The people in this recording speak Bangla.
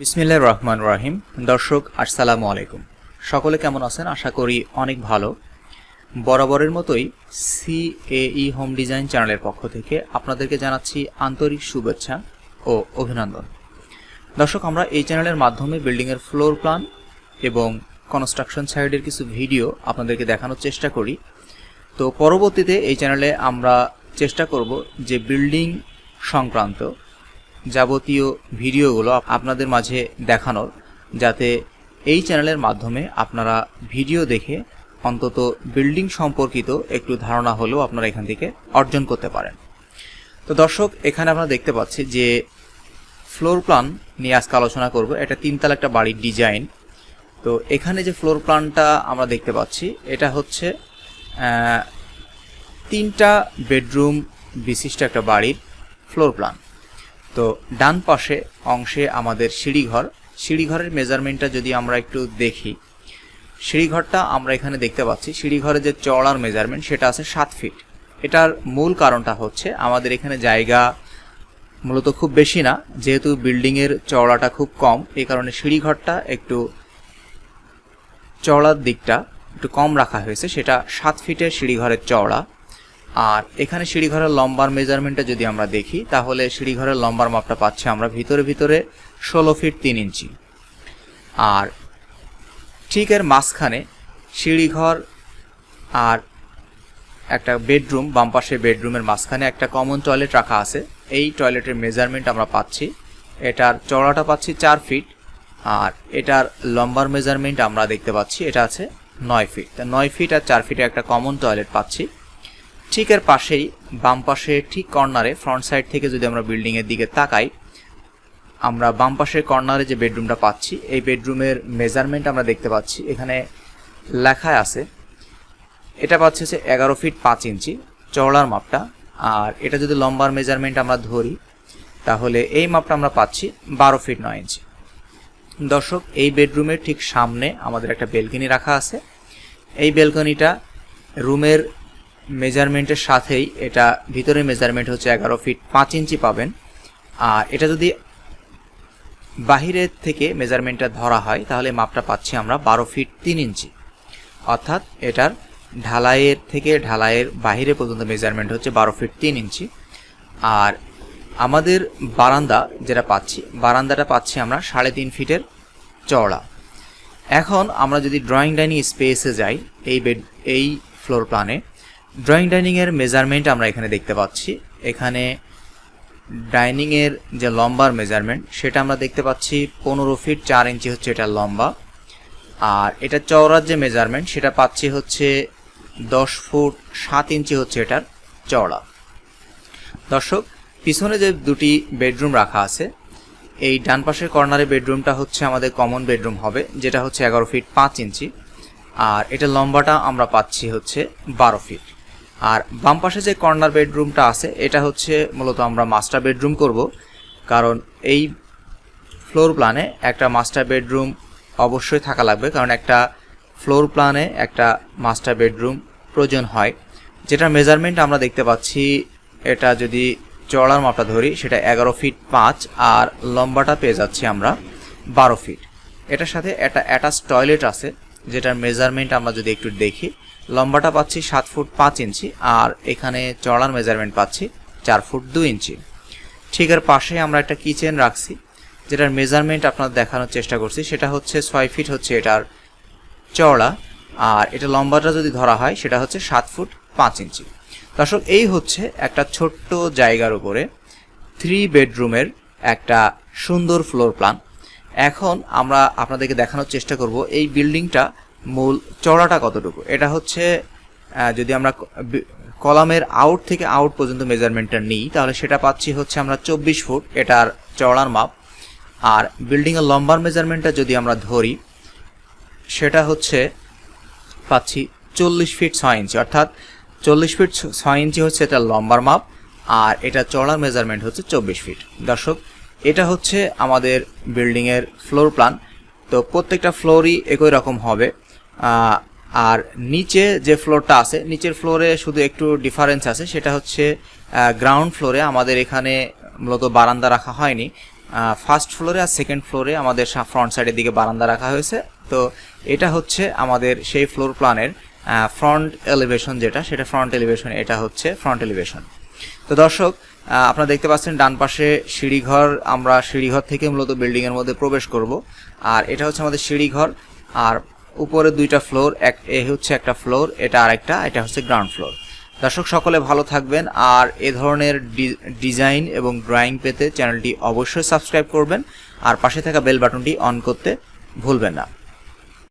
বিসমিল্লাহ রহমান রাহিম। দর্শক, আসসালামু আলাইকুম। সকলে কেমন আছেন? আশা করি অনেক ভালো। বরাবরের মতোই সি সিএই হোম ডিজাইন চ্যানেলের পক্ষ থেকে আপনাদেরকে জানাচ্ছি আন্তরিক শুভেচ্ছা ও অভিনন্দন। দর্শক, আমরা এই চ্যানেলের মাধ্যমে বিল্ডিংয়ের ফ্লোর প্ল্যান এবং কনস্ট্রাকশন সাইডের কিছু ভিডিও আপনাদেরকে দেখানোর চেষ্টা করি। তো পরবর্তীতে এই চ্যানেলে আমরা চেষ্টা করব যে বিল্ডিং সংক্রান্ত যাবতীয় ভিডিওগুলো আপনাদের মাঝে দেখানোর, যাতে এই চ্যানেলের মাধ্যমে আপনারা ভিডিও দেখে অন্তত বিল্ডিং সম্পর্কিত একটু ধারণা হলেও আপনারা এখান থেকে অর্জন করতে পারেন। তো দর্শক, এখানে আমরা দেখতে পাচ্ছি যে ফ্লোর প্ল্যান নিয়ে আজকে আলোচনা করব। এটা তিনতলা একটা বাড়ির ডিজাইন। তো এখানে যে ফ্লোর প্ল্যানটা আমরা দেখতে পাচ্ছি, এটা হচ্ছে তিনটা বেডরুম বিশিষ্ট একটা বাড়ির ফ্লোর প্ল্যান। তো ডান পাশে অংশে আমাদের সিঁড়িঘর। সিঁড়িঘরের মেজারমেন্টটা যদি আমরা একটু দেখি, সিঁড়িঘরটা আমরা এখানে দেখতে পাচ্ছি। সিঁড়িঘরের যে চওড়ার মেজারমেন্ট সেটা আছে সাত ফিট এটার মূল কারণটা হচ্ছে আমাদের এখানে জায়গা মূলত খুব বেশি না, যেহেতু বিল্ডিংয়ের চওড়াটা খুব কম। এই কারণে সিঁড়িঘরটা একটু চওড়ার দিকটা একটু কম রাখা হয়েছে। সেটা সাত ফিটের সিঁড়িঘরের চওড়া। আর এখানে সিঁড়িঘরের লম্বার মেজারমেন্টটা যদি আমরা দেখি, তাহলে সিঁড়িঘরের লম্বার মাপটা পাচ্ছি আমরা ভিতরে ভিতরে ষোলো ফিট তিন ইঞ্চি। আর ঠিক এর মাঝখানে সিঁড়িঘর আর একটা বেডরুম বাম পাশে বেডরুমের মাঝখানে একটা কমন টয়লেট রাখা আছে। এই টয়লেটের মেজারমেন্ট আমরা পাচ্ছি। এটার চওড়াটা পাচ্ছি চার ফিট আর এটার লম্বার মেজারমেন্ট আমরা দেখতে পাচ্ছি, এটা আছে নয় ফিট তা নয় ফিট আর চার ফিটে একটা কমন টয়লেট পাচ্ছি। ঠিক এর পাশেই, বাম পাশে ঠিক কর্নারে ফ্রন্ট সাইড থেকে যদি আমরা বিল্ডিংয়ের দিকে তাকাই, আমরা বাম পাশের কর্নারে যে বেডরুমটা পাচ্ছি, এই বেডরুমের মেজারমেন্ট আমরা দেখতে পাচ্ছি। এখানে লেখায় আছে, এটা পাচ্ছে হচ্ছে এগারো ফিট পাঁচ ইঞ্চি, চওড়ার মাপটা। আর এটা যদি লম্বার মেজারমেন্ট আমরা ধরি, তাহলে এই মাপটা আমরা পাচ্ছি বারো ফিট নয় ইঞ্চি। দর্শক, এই বেডরুমের ঠিক সামনে আমাদের একটা বেলকনি রাখা আছে। এই বেলকনিটা রুমের মেজারমেন্টের সাথেই এটা ভিতরের মেজারমেন্ট হচ্ছে এগারো ফিট পাঁচ ইঞ্চি পাবেন। আর এটা যদি বাহিরের থেকে মেজারমেন্টটা ধরা হয়, তাহলে মাপটা পাচ্ছি আমরা বারো ফিট তিন ইঞ্চি। অর্থাৎ এটার ঢালাইয়ের থেকে ঢালাইয়ের বাহিরে পর্যন্ত মেজারমেন্ট হচ্ছে বারো ফিট তিন ইঞ্চি। আর আমাদের বারান্দা যেটা পাচ্ছি, বারান্দাটা পাচ্ছি আমরা সাড়ে তিন ফিটের চওড়া। এখন আমরা যদি ড্রয়িং ডাইনিং স্পেসে যাই, এই বেড এই ফ্লোর প্ল্যানে ড্রয়িং ডাইনিংয়ের মেজারমেন্ট আমরা এখানে দেখতে পাচ্ছি। এখানে ডাইনিংয়ের যে লম্বার মেজারমেন্ট সেটা আমরা দেখতে পাচ্ছি পনেরো ফিট চার ইঞ্চি হচ্ছে এটা লম্বা। আর এটা চওড়ার যে মেজারমেন্ট সেটা পাচ্ছি হচ্ছে দশ ফুট সাত ইঞ্চি হচ্ছে এটার চওড়া। দর্শক, পিছনে যে দুটি বেডরুম রাখা আছে, এই ডান পাশের কর্নারে বেডরুমটা হচ্ছে আমাদের কমন বেডরুম হবে, যেটা হচ্ছে এগারো ফিট পাঁচ ইঞ্চি আর এটা লম্বাটা আমরা পাচ্ছি হচ্ছে বারো ফিট আর বাম পাশে যে কর্নার বেডরুমটা আছে, এটা হচ্ছে মূলত আমরা মাস্টার বেডরুম করব। কারণ এই ফ্লোর প্ল্যানে একটা মাস্টার বেডরুম অবশ্যই থাকা লাগবে, কারণ একটা ফ্লোর প্ল্যানে একটা মাস্টার বেডরুম প্রয়োজন হয়। যেটার মেজারমেন্ট আমরা দেখতে পাচ্ছি, এটা যদি চড়ার মাপটা ধরি, সেটা এগারো ফিট পাঁচ আর লম্বাটা পেয়ে যাচ্ছি আমরা বারো ফিট। এটার সাথে একটা অ্যাটাচ টয়লেট আছে যেটার মেজারমেন্ট আমরা যদি একটু দেখি, লম্বাটা পাচ্ছি সাত ফুট পাঁচ ইঞ্চি আর এখানে চড়ার মেজারমেন্ট পাচ্ছি চার ফুট দু ইঞ্চি। ঠিক আর পাশে আমরা একটা কিচেন রাখছি, যেটার মেজারমেন্ট আপনার দেখানোর চেষ্টা করছি। সেটা হচ্ছে ছয় ফিট হচ্ছে এটার চওড়া আর এটা লম্বাটা যদি ধরা হয়, সেটা হচ্ছে সাত ফুট পাঁচ ইঞ্চি। দর্শক, এই হচ্ছে একটা ছোট্ট জায়গার উপরে থ্রি বেডরুমের একটা সুন্দর ফ্লোর প্ল্যান এখন আমরা আপনাদেরকে দেখানোর চেষ্টা করব এই বিল্ডিংটা মূল চড়াটা কতটুকু। এটা হচ্ছে যদি আমরা কলামের আউট থেকে আউট পর্যন্ত মেজারমেন্টটা নিই, তাহলে সেটা পাচ্ছি হচ্ছে আমরা চব্বিশ ফুট, এটার চওড়ার মাপ। আর বিল্ডিংয়ের লম্বার মেজারমেন্টটা যদি আমরা ধরি, সেটা হচ্ছে পাচ্ছি চল্লিশ ফিট ছয় ইঞ্চি। অর্থাৎ চল্লিশ ফিট ছয় ইঞ্চি হচ্ছে এটা লম্বার মাপ, আর এটা চড়ার মেজারমেন্ট হচ্ছে চব্বিশ ফিট। দর্শক এটা হচ্ছে আমাদের বিল্ডিংয়ের ফ্লোর প্ল্যান তো প্রত্যেকটা ফ্লোরই একই রকম হবে। আর নিচে যে ফ্লোরটা আছে, নিচের ফ্লোরে শুধু একটু ডিফারেন্স আছে। সেটা হচ্ছে গ্রাউন্ড ফ্লোরে আমাদের এখানে মূলত বারান্দা রাখা হয়নি। ফার্স্ট ফ্লোরে আর সেকেন্ড ফ্লোরে আমাদের ফ্রন্ট সাইডের দিকে বারান্দা রাখা হয়েছে। তো এটা হচ্ছে আমাদের সেই ফ্লোর প্ল্যানের ফ্রন্ট এলিভেশন যেটা, সেটা ফ্রন্ট এলিভেশন এটা হচ্ছে ফ্রন্ট এলিভেশন তো দর্শক আপনারা দেখতে পাচ্ছেন ডান পাশে সিঁড়িঘর। আমরা সিঁড়িঘর থেকে মূলত বিল্ডিং এর মধ্যে প্রবেশ করব। আর এটা হচ্ছে আমাদের সিঁড়িঘর। আর উপরে দুইটা ফ্লোর এক এ হচ্ছে একটা ফ্লোর এটা আরেকটা, এটা হচ্ছে গ্রাউন্ড ফ্লোর দর্শক, সকলে ভালো থাকবেন। আর এ ধরনের ডিজাইন এবং ড্রয়িং পেতে চ্যানেলটি অবশ্যই সাবস্ক্রাইব করবেন। আর পাশে থাকা বেল বাটনটি অন করতে ভুলবেন না।